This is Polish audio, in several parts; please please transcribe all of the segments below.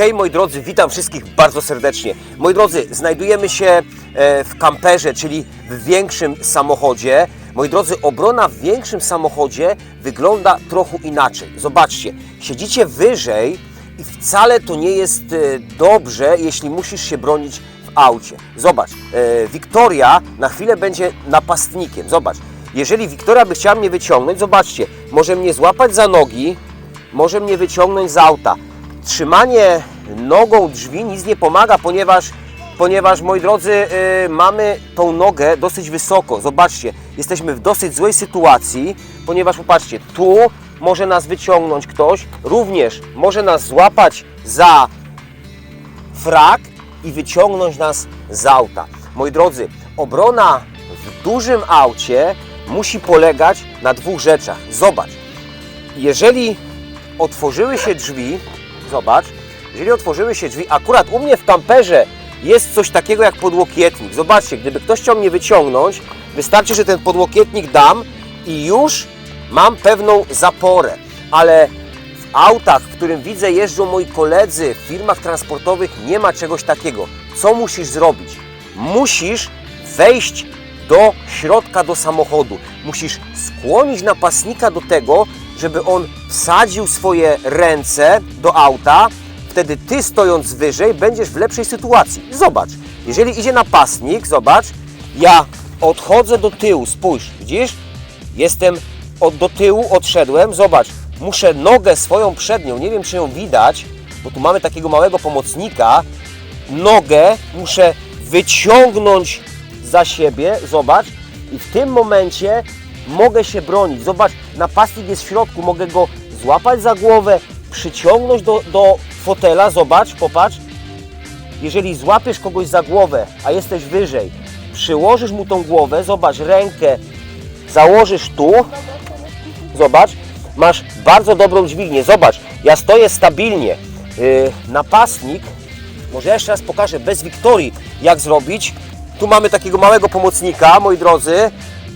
Moi drodzy, witam wszystkich bardzo serdecznie. Moi drodzy, znajdujemy się e, w kamperze, czyli w większym samochodzie. Moi drodzy, obrona w większym samochodzie wygląda trochę inaczej. Zobaczcie, siedzicie wyżej i wcale to nie jest e, dobrze, jeśli musisz się bronić w aucie. Zobacz, e, Wiktoria na chwilę będzie napastnikiem. Zobacz, jeżeli Wiktoria by chciała mnie wyciągnąć, zobaczcie, może mnie złapać za nogi, może mnie wyciągnąć z auta. Trzymanie nogą drzwi nic nie pomaga, ponieważ, ponieważ moi drodzy, yy, mamy tą nogę dosyć wysoko. Zobaczcie, jesteśmy w dosyć złej sytuacji, ponieważ popatrzcie, tu może nas wyciągnąć ktoś, również może nas złapać za frak i wyciągnąć nas z auta. Moi drodzy, obrona w dużym aucie musi polegać na dwóch rzeczach. Zobacz, jeżeli otworzyły się drzwi, zobacz, jeżeli otworzyły się drzwi, akurat u mnie w kamperze jest coś takiego jak podłokietnik. Zobaczcie, gdyby ktoś chciał mnie wyciągnąć, wystarczy, że ten podłokietnik dam i już mam pewną zaporę. Ale w autach, w którym widzę jeżdżą moi koledzy w firmach transportowych, nie ma czegoś takiego. Co musisz zrobić? Musisz wejść do środka do samochodu. Musisz skłonić napastnika do tego, żeby on wsadził swoje ręce do auta. Wtedy ty stojąc wyżej będziesz w lepszej sytuacji. Zobacz, jeżeli idzie napastnik, zobacz, ja odchodzę do tyłu, spójrz, widzisz? Jestem od, do tyłu, odszedłem, zobacz, muszę nogę swoją przednią, nie wiem czy ją widać, bo tu mamy takiego małego pomocnika, nogę muszę wyciągnąć za siebie, zobacz, i w tym momencie mogę się bronić. Zobacz, napastnik jest w środku, mogę go złapać za głowę, przyciągnąć do, do fotela, zobacz, popatrz. Jeżeli złapiesz kogoś za głowę, a jesteś wyżej, przyłożysz mu tą głowę, zobacz, rękę założysz tu, zobacz, masz bardzo dobrą dźwignię, zobacz, ja stoję stabilnie. Yy, napastnik, może jeszcze raz pokażę bez Wiktorii, jak zrobić. Tu mamy takiego małego pomocnika, moi drodzy,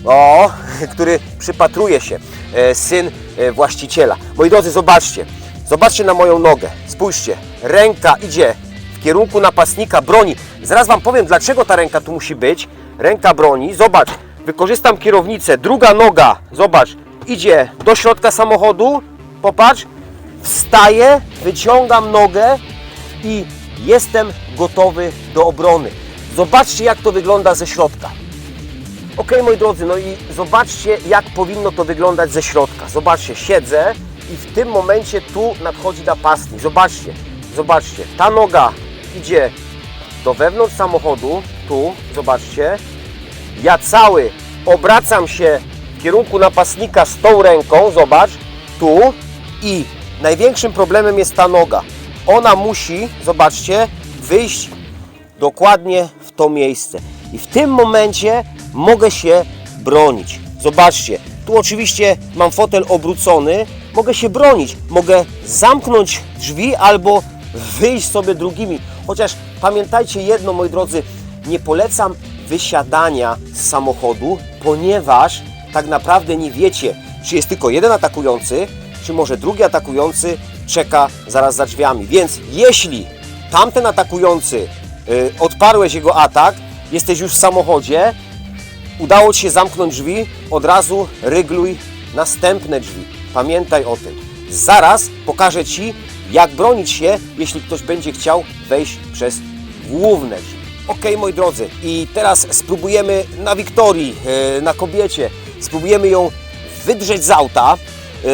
o, który przypatruje się, e, syn e, właściciela. Moi drodzy, zobaczcie, zobaczcie na moją nogę, spójrzcie, ręka idzie w kierunku napastnika, broni. Zaraz Wam powiem, dlaczego ta ręka tu musi być. Ręka broni, zobacz, wykorzystam kierownicę, druga noga, zobacz, idzie do środka samochodu, popatrz, wstaję, wyciągam nogę i jestem gotowy do obrony. Zobaczcie, jak to wygląda ze środka. Ok, moi drodzy, no i zobaczcie, jak powinno to wyglądać ze środka. Zobaczcie, siedzę i w tym momencie tu nadchodzi napastnik. Zobaczcie, zobaczcie, ta noga idzie do wewnątrz samochodu, tu, zobaczcie. Ja cały obracam się w kierunku napastnika z tą ręką, zobacz, tu i największym problemem jest ta noga. Ona musi, zobaczcie, wyjść dokładnie w to miejsce. I w tym momencie mogę się bronić. Zobaczcie, tu oczywiście mam fotel obrócony, mogę się bronić, mogę zamknąć drzwi albo wyjść sobie drugimi. Chociaż pamiętajcie jedno, moi drodzy, nie polecam wysiadania z samochodu, ponieważ tak naprawdę nie wiecie, czy jest tylko jeden atakujący, czy może drugi atakujący czeka zaraz za drzwiami. Więc jeśli tamten atakujący y, odparłeś jego atak, jesteś już w samochodzie, udało Ci się zamknąć drzwi, od razu rygluj następne drzwi. Pamiętaj o tym. Zaraz pokażę Ci, jak bronić się, jeśli ktoś będzie chciał wejść przez główne drzwi. Ok, moi drodzy, i teraz spróbujemy na Wiktorii, yy, na kobiecie, spróbujemy ją wydrzeć z auta, yy,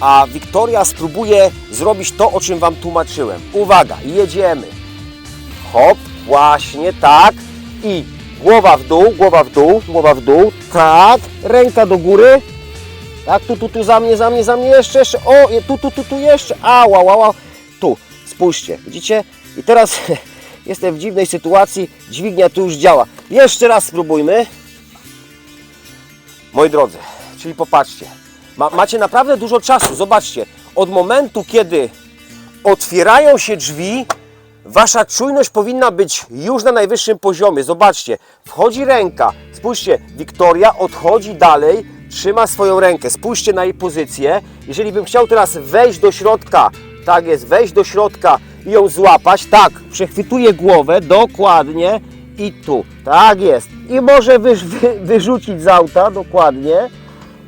a Wiktoria spróbuje zrobić to, o czym Wam tłumaczyłem. Uwaga, jedziemy. Hop, właśnie tak. I głowa w dół, głowa w dół, głowa w dół. Tak, ręka do góry. Tak, tu, tu, tu, za mnie, za mnie, za mnie, jeszcze, jeszcze. O, tu, tu, tu, tu, jeszcze. A, wow, wow, wow. Tu, spójrzcie, widzicie? I teraz jestem w dziwnej sytuacji. Dźwignia tu już działa. Jeszcze raz spróbujmy. Moi drodzy, czyli popatrzcie. Ma, macie naprawdę dużo czasu. Zobaczcie, od momentu, kiedy otwierają się drzwi, wasza czujność powinna być już na najwyższym poziomie. Zobaczcie, wchodzi ręka. Spójrzcie, Wiktoria odchodzi dalej, trzyma swoją rękę. Spójrzcie na jej pozycję. Jeżeli bym chciał teraz wejść do środka, tak jest, wejść do środka i ją złapać. Tak, przechwytuje głowę, dokładnie i tu. Tak jest. I może wy, wy, wyrzucić z auta, dokładnie,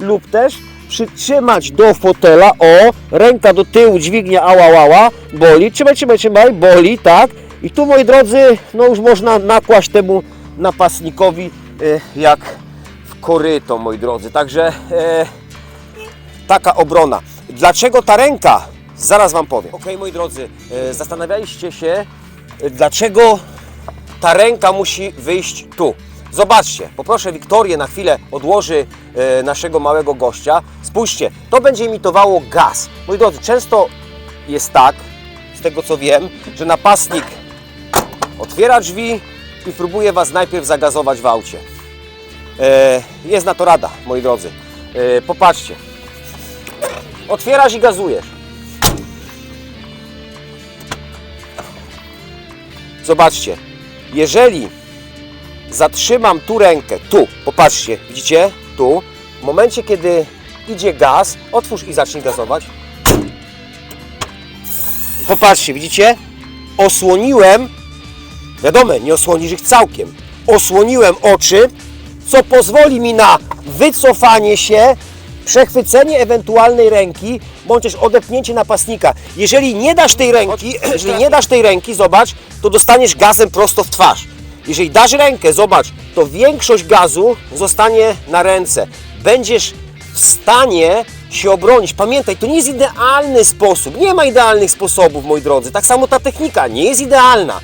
lub też przytrzymać do fotela, o, ręka do tyłu, dźwignia, ała, ała, boli, trzymaj, trzymaj, trzymaj, boli, tak. I tu, moi drodzy, no już można nakłaść temu napastnikowi e, jak w koryto, moi drodzy. Także e, taka obrona. Dlaczego ta ręka? Zaraz Wam powiem. Ok, moi drodzy, e, zastanawialiście się, e, dlaczego ta ręka musi wyjść tu. Zobaczcie, poproszę Wiktorię na chwilę odłoży e, naszego małego gościa. Spójrzcie, to będzie imitowało gaz. Moi drodzy, często jest tak, z tego co wiem, że napastnik otwiera drzwi i próbuje Was najpierw zagazować w aucie. E, jest na to rada, moi drodzy. E, popatrzcie. Otwierasz i gazujesz. Zobaczcie, jeżeli zatrzymam tu rękę, tu, popatrzcie, widzicie, tu, w momencie kiedy idzie gaz, otwórz i zacznij gazować. Popatrzcie, widzicie, osłoniłem, wiadomo, nie osłonisz ich całkiem, osłoniłem oczy, co pozwoli mi na wycofanie się, przechwycenie ewentualnej ręki, bądź też odepchnięcie napastnika. Jeżeli nie dasz tej ręki, jeżeli nie dasz tej ręki, zobacz, to dostaniesz gazem prosto w twarz. Jeżeli dasz rękę, zobacz, to większość gazu zostanie na ręce. Będziesz w stanie się obronić. Pamiętaj, to nie jest idealny sposób. Nie ma idealnych sposobów, moi drodzy. Tak samo ta technika nie jest idealna.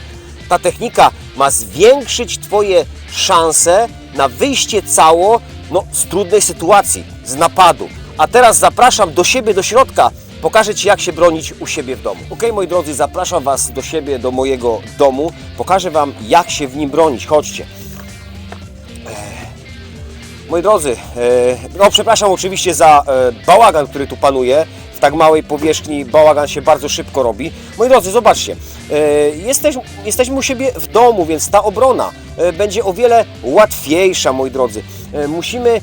Ta technika ma zwiększyć Twoje szanse na wyjście cało no, z trudnej sytuacji, z napadu. A teraz zapraszam do siebie, do środka. Pokażę Ci, jak się bronić u siebie w domu. Ok, moi drodzy, zapraszam Was do siebie, do mojego domu. Pokażę Wam, jak się w nim bronić. Chodźcie. Moi drodzy, e, no przepraszam oczywiście za e, bałagan, który tu panuje. W tak małej powierzchni bałagan się bardzo szybko robi. Moi drodzy, zobaczcie, e, jesteś, jesteśmy u siebie w domu, więc ta obrona e, będzie o wiele łatwiejsza, moi drodzy. E, Musimy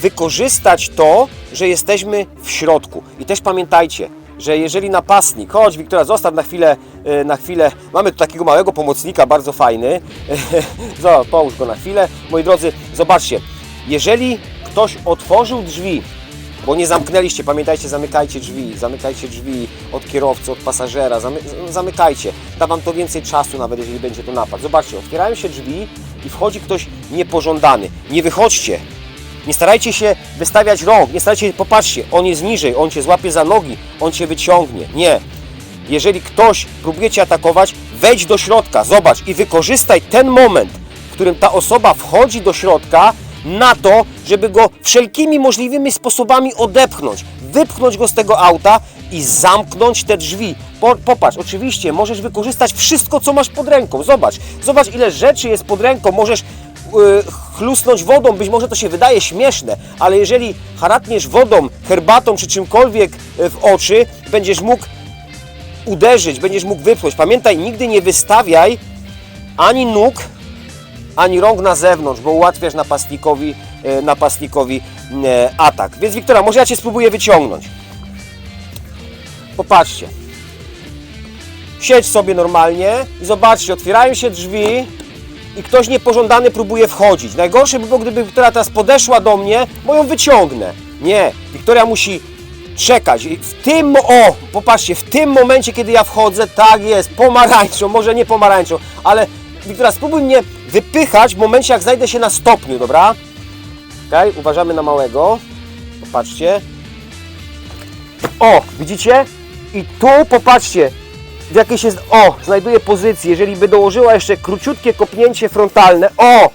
wykorzystać to, że jesteśmy w środku. I też pamiętajcie, że jeżeli napastnik, chodź Wiktoria, zostaw na chwilę, e, na chwilę, mamy tu takiego małego pomocnika, bardzo fajny, Zobacz, połóż go na chwilę. Moi drodzy, zobaczcie, jeżeli ktoś otworzył drzwi, bo nie zamknęliście, pamiętajcie, zamykajcie drzwi, zamykajcie drzwi od kierowcy, od pasażera, zamy, zamykajcie. Da Wam to więcej czasu nawet, jeżeli będzie to napad. Zobaczcie, otwierają się drzwi i wchodzi ktoś niepożądany. Nie wychodźcie, nie starajcie się wystawiać rąk, nie starajcie się, popatrzcie, on jest niżej, on Cię złapie za nogi, on Cię wyciągnie. Nie. Jeżeli ktoś próbuje Cię atakować, wejdź do środka, zobacz i wykorzystaj ten moment, w którym ta osoba wchodzi do środka na to, żeby go wszelkimi możliwymi sposobami odepchnąć, wypchnąć go z tego auta i zamknąć te drzwi. Po, popatrz, oczywiście możesz wykorzystać wszystko, co masz pod ręką. Zobacz, zobacz ile rzeczy jest pod ręką. Możesz chlusnąć wodą, być może to się wydaje śmieszne, ale jeżeli haratniesz wodą, herbatą czy czymkolwiek y, w oczy, będziesz mógł uderzyć, będziesz mógł wypchnąć. Pamiętaj, nigdy nie wystawiaj ani nóg, ani rąk na zewnątrz, bo ułatwiasz napastnikowi, e, napastnikowi atak. Więc Wiktora, może ja Cię spróbuję wyciągnąć. Popatrzcie. Siedź sobie normalnie i zobaczcie, otwierają się drzwi i ktoś niepożądany próbuje wchodzić. Najgorsze by było, gdyby Wiktoria teraz podeszła do mnie, bo ją wyciągnę. Nie, Wiktoria musi czekać. W tym, o, popatrzcie, w tym momencie, kiedy ja wchodzę, tak jest, pomarańczą, może nie pomarańczą, ale Wiktoria, spróbuj mnie wypychać w momencie, jak znajdę się na stopniu, dobra? Okej, uważamy na małego. Popatrzcie. O, widzicie? I tu popatrzcie, w jakiej się, o, znajduje pozycji. Jeżeli by dołożyła jeszcze króciutkie kopnięcie frontalne, o,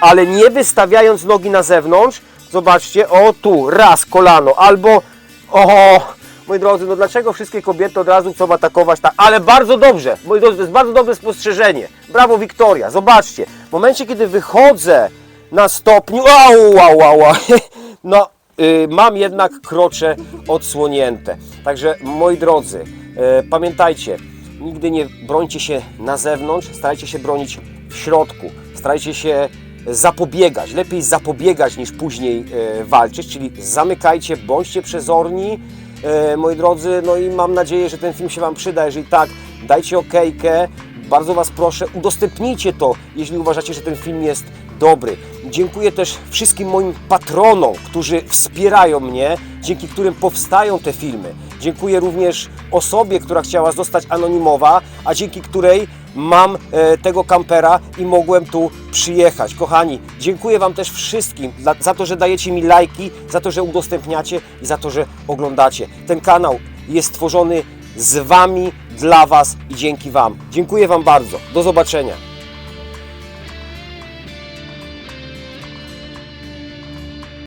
ale nie wystawiając nogi na zewnątrz, zobaczcie, o tu, raz kolano, albo, o, moi drodzy, no dlaczego wszystkie kobiety od razu chcą atakować tak, ale bardzo dobrze, moi drodzy, to jest bardzo dobre spostrzeżenie, brawo Wiktoria, zobaczcie, w momencie, kiedy wychodzę na stopniu, au, au, au, au. no, mam jednak krocze odsłonięte, także moi drodzy, e, pamiętajcie, nigdy nie brońcie się na zewnątrz, starajcie się bronić w środku, starajcie się zapobiegać. Lepiej zapobiegać niż później e, walczyć, czyli zamykajcie, bądźcie przezorni, moi drodzy. No i mam nadzieję, że ten film się Wam przyda. Jeżeli tak, dajcie okejkę, bardzo Was proszę, udostępnijcie to, jeśli uważacie, że ten film jest dobry. Dziękuję też wszystkim moim patronom, którzy wspierają mnie, dzięki którym powstają te filmy. Dziękuję również osobie, która chciała zostać anonimowa, a dzięki której mam e, tego kampera i mogłem tu przyjechać. Kochani, dziękuję Wam też wszystkim za, to, że dajecie mi lajki, za to, że udostępniacie i za to, że oglądacie. Ten kanał jest stworzony z Wami, dla Was i dzięki Wam. Dziękuję Wam bardzo. Do zobaczenia.